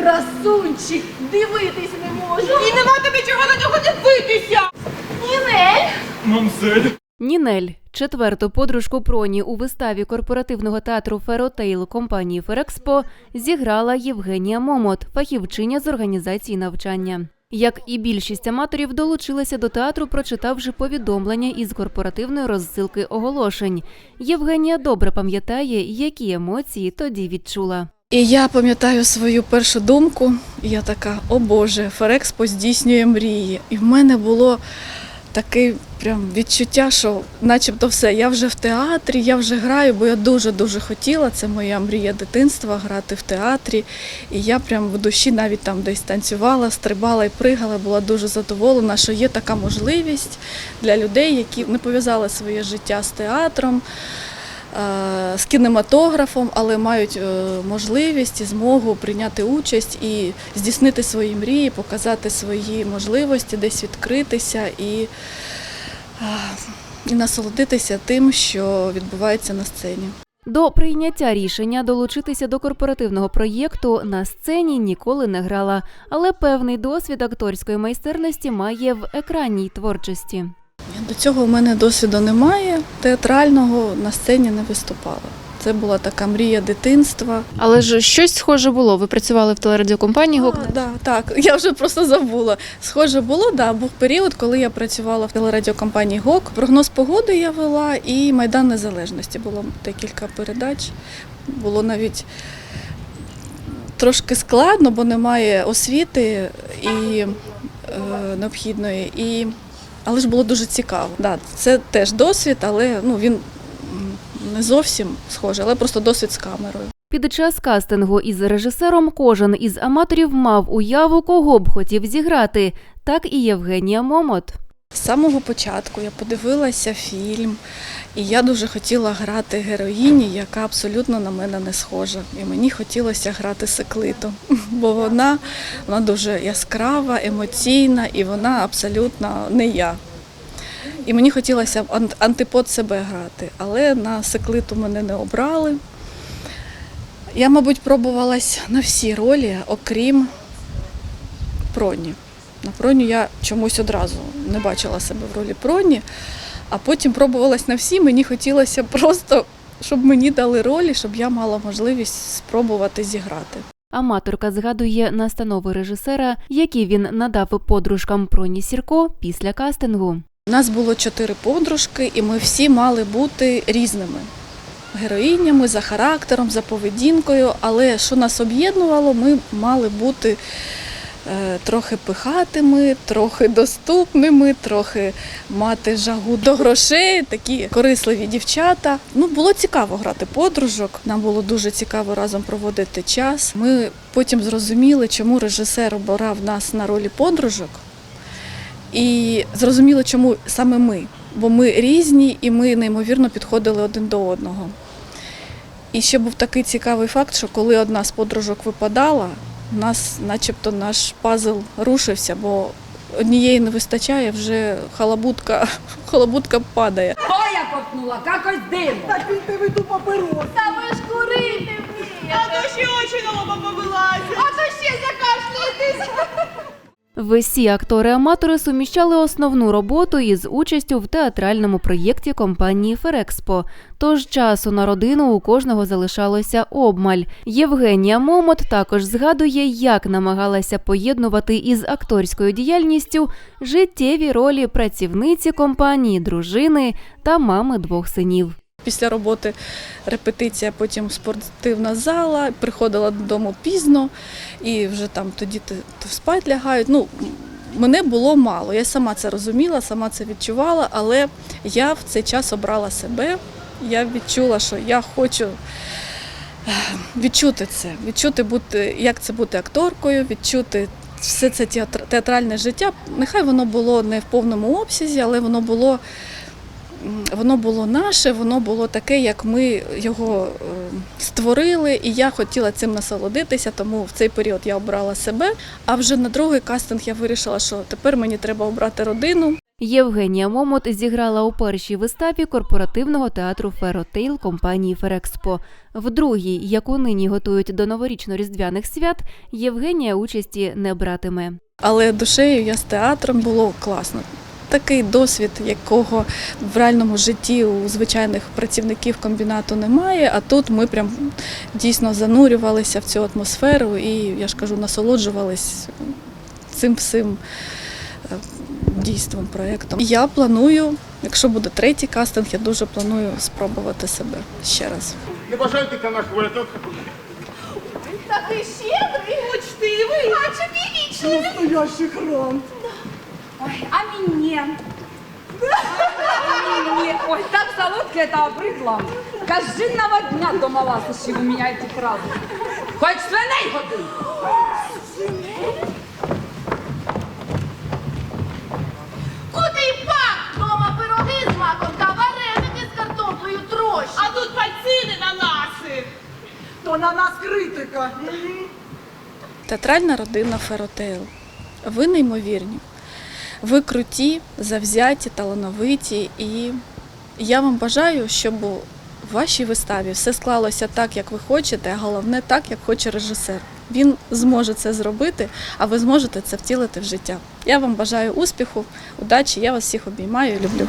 красунчик, дивитись не можу. І нема тобі чого на нього дивитися. Нінель. Мамзель. Нінель, четверту подружку Проні у виставі корпоративного театру Феротейл компанії Ферекспо зіграла Євгенія Момот, фахівчиня з організації навчання. Як і більшість аматорів долучилася до театру, прочитавши повідомлення із корпоративної розсилки оголошень. Євгенія добре пам'ятає, які емоції тоді відчула. І я пам'ятаю свою першу думку. Я така, о Боже, Ферекспо здійснює мрії. І в мене було таке прям відчуття, що начебто все, я вже в театрі, я вже граю, бо я дуже-дуже хотіла. Це моя мрія дитинства грати в театрі. І я прям в душі навіть там десь танцювала, стрибала і пригала, була дуже задоволена, що є така можливість для людей, які не пов'язали своє життя з театром з кінематографом, але мають е, можливість і змогу прийняти участь і здійснити свої мрії, показати свої можливості, десь відкритися і, е, і насолодитися тим, що відбувається на сцені. До прийняття рішення долучитися до корпоративного проєкту на сцені ніколи не грала, але певний досвід акторської майстерності має в екранній творчості. До цього в мене досвіду немає. Театрального на сцені не виступала. Це була така мрія дитинства. Але ж щось схоже було. Ви працювали в телерадіокомпанії «Гок». А, да, так, я вже просто забула. Схоже було, да, був період, коли я працювала в телерадіокомпанії ГОК. Прогноз погоди я вела і Майдан Незалежності. Було декілька передач. Було навіть трошки складно, бо немає освіти і е, необхідної. І... Але ж було дуже цікаво. Да, це теж досвід, але ну, він не зовсім схожий, але просто досвід з камерою. Під час кастингу із режисером кожен із аматорів мав уяву, кого б хотів зіграти. Так і Євгенія Момот. З самого початку я подивилася фільм, і я дуже хотіла грати героїні, яка абсолютно на мене не схожа. І мені хотілося грати секлиту, бо вона, вона дуже яскрава, емоційна і вона абсолютно не я. І мені хотілося антипод себе грати, але на секлиту мене не обрали. Я, мабуть, пробувалась на всі ролі, окрім Проні. На Проні я чомусь одразу не бачила себе в ролі Проні, а потім пробувалась на всі. Мені хотілося просто, щоб мені дали ролі, щоб я мала можливість спробувати зіграти. Аматорка згадує настанови режисера, які він надав подружкам Проні Сірко після кастингу. У нас було чотири подружки, і ми всі мали бути різними героїнями за характером, за поведінкою. Але що нас об'єднувало, ми мали бути трохи пихатими, трохи доступними, трохи мати жагу до грошей, такі корисливі дівчата. Ну, було цікаво грати подружок. Нам було дуже цікаво разом проводити час. Ми потім зрозуміли, чому режисер обирав нас на ролі подружок. І зрозуміло, чому саме ми. Бо ми різні і ми неймовірно підходили один до одного. І ще був такий цікавий факт, що коли одна з подружок випадала, у нас начебто наш пазл рушився, бо однієї не вистачає, вже халабутка, халабутка падає. Боя я як ось дим. Так він тебе ту паперос. Та ви ж курити вмієте. А то ще очі на лоба повилазять. А то ще Всі актори-аматори суміщали основну роботу із участю в театральному проєкті компанії Ферекспо. Тож часу на родину у кожного залишалося обмаль. Євгенія Момот також згадує, як намагалася поєднувати із акторською діяльністю життєві ролі працівниці компанії, дружини та мами двох синів. Після роботи репетиція, потім спортивна зала, приходила додому пізно і вже там тоді ти спать лягають. Ну, мене було мало. Я сама це розуміла, сама це відчувала, але я в цей час обрала себе. Я відчула, що я хочу е, відчути це, відчути бути, як це бути акторкою, відчути все це театр- театральне життя. Нехай воно було не в повному обсязі, але воно було воно було наше, воно було таке, як ми його е, створили, і я хотіла цим насолодитися, тому в цей період я обрала себе. А вже на другий кастинг я вирішила, що тепер мені треба обрати родину. Євгенія Момот зіграла у першій виставі корпоративного театру Феротейл компанії Ферекспо. В другій, яку нині готують до новорічно-різдвяних свят, Євгенія участі не братиме. Але душею я з театром було класно. Такий досвід, якого в реальному житті у звичайних працівників комбінату немає. А тут ми прям дійсно занурювалися в цю атмосферу і, я ж кажу, насолоджувались цим всім е, дійством, проєктом. Я планую, якщо буде третій кастинг, я дуже планую спробувати себе ще раз. Не бажаєте наш квиток? Такий щедрий, учтивий, наче вічний. Настоящий храм. Ой, а мені? Ой, так солодке это обридло. Кажденного дня дома ласощі ви міняєте фразу. Хоч свиней годи. Куди пак? Дома пироги з маком та вареники з картоплею трощі. А тут пальцини на наси. То на нас критика. Театральна родина Феротейл. Ви неймовірні. Ви круті, завзяті, талановиті, і я вам бажаю, щоб у вашій виставі все склалося так, як ви хочете, а головне так, як хоче режисер. Він зможе це зробити, а ви зможете це втілити в життя. Я вам бажаю успіху, удачі, я вас всіх обіймаю і люблю.